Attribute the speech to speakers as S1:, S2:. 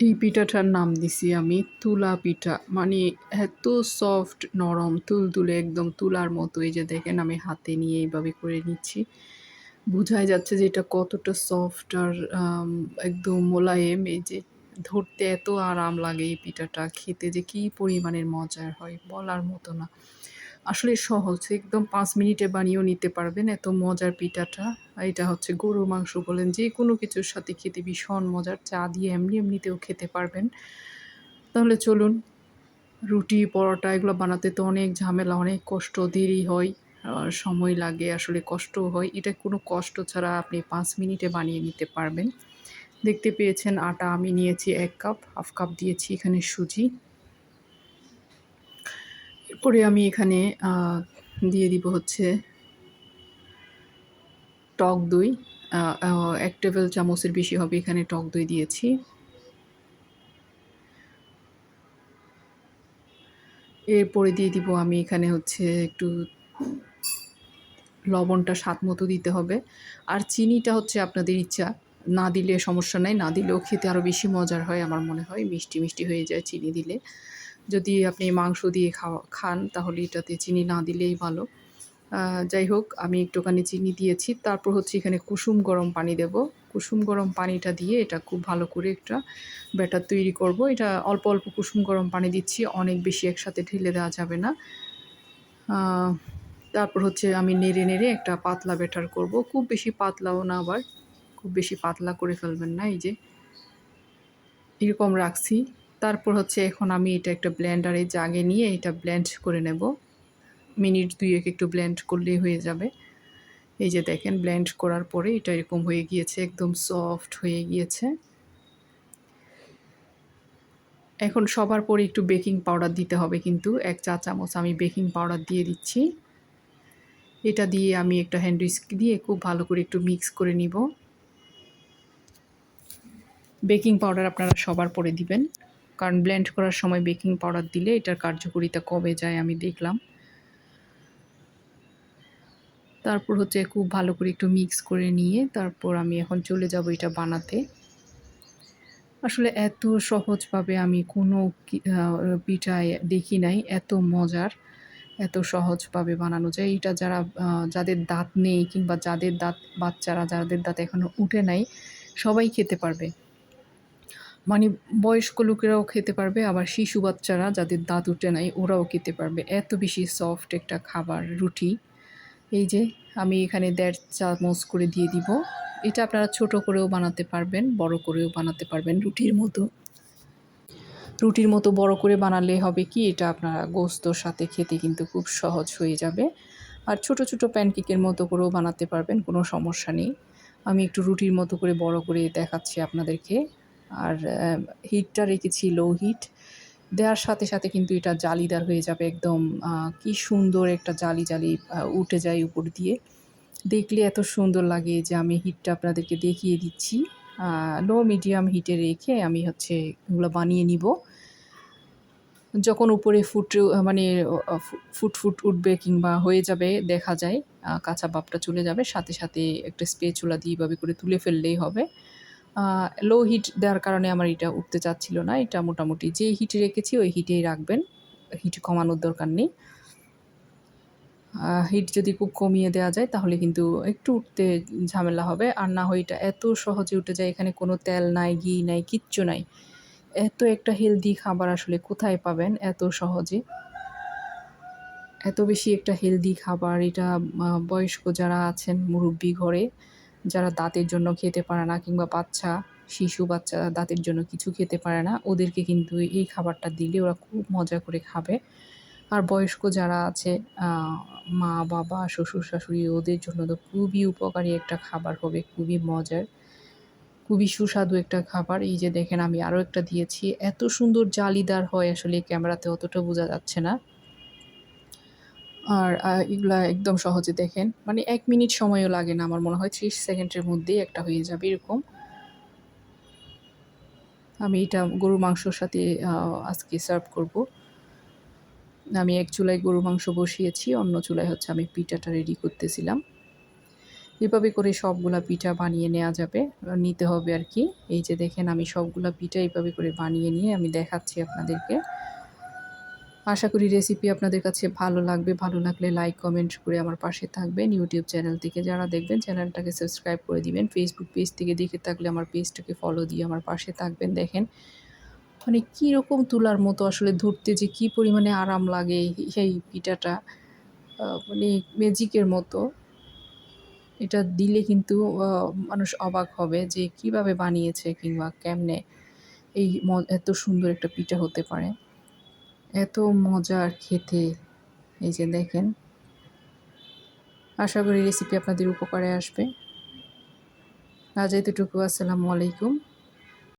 S1: এই পিঠাটার নাম দিছি আমি তুলা পিঠা। মানে এত সফট নরম, তুলতুলে একদম তুলার মতো। এই যে দেখেন আমি হাতে নিয়ে এইভাবে করে নিচ্ছি। বোঝাই যাচ্ছে যে এটা কতটা সফট আর একদম মোলায়েম। এই যে ধরতে এত আরাম লাগে এই পিঠাটা। খেতে যে কী পরিমাণের মজার হয় বলার মতো না। আসলে সহজ, একদম পাঁচ মিনিটে বানিয়েও নিতে পারবেন এত মজার পিঠাটা। এটা হচ্ছে গরুর মাংস বলেন, যে কোনো কিছুর সাথে খেতে ভীষণ মজার, চা দিয়ে এমনি এমনিতেও খেতে পারবেন। তাহলে চলুন, রুটি, পরোটা এগুলো বানাতে তো অনেক ঝামেলা, অনেক কষ্ট, দেরি হয় সময় লাগে, আসলে কষ্টও হয়। এটা কোনো কষ্ট ছাড়া আপনি পাঁচ মিনিটে বানিয়ে নিতে পারবেন। দেখতে পেয়েছেন আটা আমি নিয়েছি এক কাপ, হাফ কাপ দিয়েছি এখানে সুজি। এরপরে আমি এখানে দিয়ে দিব হচ্ছে টক দই। এক টেবিল চামচের বেশি হবে এখানে টক দই দিয়েছি। এরপরে দিয়ে দিব আমি এখানে হচ্ছে একটু লবণটা স্বাদ মতো দিতে হবে। আর চিনিটা হচ্ছে আপনাদের ইচ্ছা। না দিলে সমস্যা নাই, না দিলেও খেতে আরও বেশি মজার হয় আমার মনে হয়। মিষ্টি মিষ্টি হয়ে যায় চিনি দিলে। যদি আপনি মাংস দিয়ে খাওয়া, খান, তাহলে এটাতে চিনি না দিলেই ভালো। যাই হোক, আমি একটুখানি চিনি দিয়েছি। তারপর হচ্ছে এখানে কুসুম গরম পানি দেব। কুসুম গরম পানিটা দিয়ে এটা খুব ভালো করে একটা ব্যাটার তৈরি করব। এটা অল্প অল্প কুসুম গরম পানি দিচ্ছি, অনেক বেশি একসাথে ঢেলে দেওয়া যাবে না। তারপর হচ্ছে আমি নেড়ে নেড়ে একটা পাতলা ব্যাটার করব। খুব বেশি পাতলাও না আবার। খুব বেশি পাতলা করে ফেলবেন না, এই যে। এরকম রাখছি। তারপর হচ্ছে এখন আমি এটা একটা ব্লেন্ডারে জাগে নিয়ে এটা ব্ল্যান্ড করে নেব। মিনিট দুয়েক একটু ব্ল্যান্ড করলেই হয়ে যাবে। এই যে দেখেন ব্ল্যান্ড করার পরে এটা এরকম হয়ে গিয়েছে, একদম সফট হয়ে গিয়েছে। এখন সবার পরে একটু বেকিং পাউডার দিতে হবে কিন্তু, এক চা চামচ আমি বেকিং পাউডার দিয়ে দিচ্ছি। এটা দিয়ে আমি একটা হ্যান্ড উইস্ক দিয়ে খুব ভালো করে একটু মিক্স করে নিব। বেকিং পাউডার আপনারা সবার পরে দিবেন। কারণ ব্লেন্ড করার সময় বেকিং পাউডার দিলে এটার কার্যকারিতা কবে যায় আমি দেখলাম। তারপর হচ্ছে খুব ভালো করে একটু মিক্স করে নিয়ে তারপর আমি এখন চলে যাব এটা বানাতে। আসলে এত সহজভাবে আমি কোনো পিঠায় দেখি নাই, এত মজার, এত সহজভাবে বানানো যায়। এটা যারা যাদের দাঁত নেই কিংবা যাদের দাঁত, বাচ্চারা যাদের দাঁত এখনও উঠে নাই, সবাই খেতে পারবে। মানে বয়স্ক লোকেরাও খেতে পারবে, আবার শিশু বাচ্চারা যাদের দাঁত উঠে নাই ওরাও খেতে পারবে। এত বেশি সফট একটা খাবার, রুটি। এই যে, আমি এখানে দেড় চামচ করে দিয়ে দিব। এটা আপনারা ছোট করেও বানাতে পারবেন, বড় করেও বানাতে পারবেন রুটির মতো। রুটির মতো বড় করে বানালে হবে কি, এটা আপনারা গোস্তর সাথে খেতে কিন্তু খুব সহজ হয়ে যাবে। আর ছোট ছোট প্যানকেকের মতো করেও বানাতে পারবেন, কোনো সমস্যা নেই। আমি একটু রুটির মতো করে বড় করে দেখাচ্ছি আপনাদেরকে। আর হিটটা রেখেছি লো হিট দেওয়ার সাথে সাথে কিন্তু এটা জালিদার হয়ে যাবে একদম কি সুন্দর একটা জালি জালি উঠে যায় উপর দিয়ে। দেখলে এত সুন্দর লাগে যে আমি হিটটা আপনাদেরকে দেখিয়ে দিচ্ছি। লো মিডিয়াম হিটে রেখে আমি হচ্ছে এগুলো বানিয়ে নিব। যখন উপরে ফুট মানে ফুট ফুট উঠবে কিংবা হয়ে যাবে, দেখা যায় কাঁচা ভাবটা চলে যাবে। সাথে সাথে একটা স্পেচুলা দিয়ে এভাবে করে তুলে ফেললেই হবে। লো হিট দেওয়ার কারণে আমার এটা উঠতে চাচ্ছিল না। এটা মোটামুটি যে হিটে রেখেছি, ওই হিটেই রাখবেন। হিট কমানোর দরকার নেই। হিট যদি খুব কমিয়ে দেওয়া যায়, তাহলে কিন্তু একটু উঠতে ঝামেলা হবে। আর না হয় এটা এত সহজে উঠে যায়, এখানে কোনো তেল নাই, ঘি নাই, কিচ্ছু নাই। এত একটা হেলদি খাবার আসলে কোথায় পাবেন এত সহজে? এত বেশি একটা হেলদি খাবার, এটা বয়স্ক যারা আছেন, মুরব্বি ঘরে যারা দাঁতের জন্য খেতে পারে না কিংবা বাচ্চা, শিশু বাচ্চা দাঁতের জন্য কিছু খেতে পারে না, ওদেরকে কিন্তু এই খাবারটা দিলে ওরা খুব মজা করে খাবে। আর বয়স্ক যারা আছে মা, বাবা, শ্বশুর, শাশুড়ি, ওদের জন্য তো খুবই উপকারী একটা খাবার হবে, খুবই মজার, খুবই সুস্বাদু একটা খাবার। এই যে দেখেন আমি আরও একটা দিয়েছি, এত সুন্দর জালিদার হয় আসলে ক্যামেরাতে, অতটা বোঝা যাচ্ছে না। আর এগুলা একদম সহজে দেখেন। মানে এক মিনিট সময়ও লাগে না আমার মনে হয়, ত্রিশ সেকেন্ডের মধ্যেই একটা হয়ে যাবে এরকম। আমি এটা গরু মাংসর সাথে আজকে সার্ভ করব। আমি এক চুলায় গরু মাংস বসিয়েছি, অন্য চুলায় হচ্ছে আমি পিঠাটা রেডি করতেছিলাম। এভাবে করে সবগুলা পিঠা বানিয়ে নেওয়া যাবে, নিতে হবে আর কি। এই যে দেখেন আমি সবগুলা পিঠা এইভাবে করে বানিয়ে নিয়ে আমি দেখাচ্ছি আপনাদেরকে। আশা করি রেসিপি আপনাদের কাছে ভালো লাগবে। ভালো লাগলে লাইক কমেন্ট করে আমার পাশে থাকবেন। ইউটিউব চ্যানেল থেকে যারা দেখবেন চ্যানেলটাকে সাবস্ক্রাইব করে দিবেন। ফেসবুক পেজ থেকে দেখে থাকলে আমার পেজটাকে ফলো দিয়ে আমার পাশে থাকবেন। দেখেন মানে কীরকম তুলার মতো আসলে ধরতে যে কি পরিমাণে আরাম লাগে সেই পিঠাটা। মানে ম্যাজিকের মতো। এটা দিলে কিন্তু মানুষ অবাক হবে যে কীভাবে বানিয়েছে কিংবা কেমনে এই এত সুন্দর একটা পিঠা হতে পারে। এত মজার খেতে। এই যে দেখেন। আশা করি রেসিপি আপনাদের উপকারে আসবে। আজ এতটুকু। আসসালামু আলাইকুম।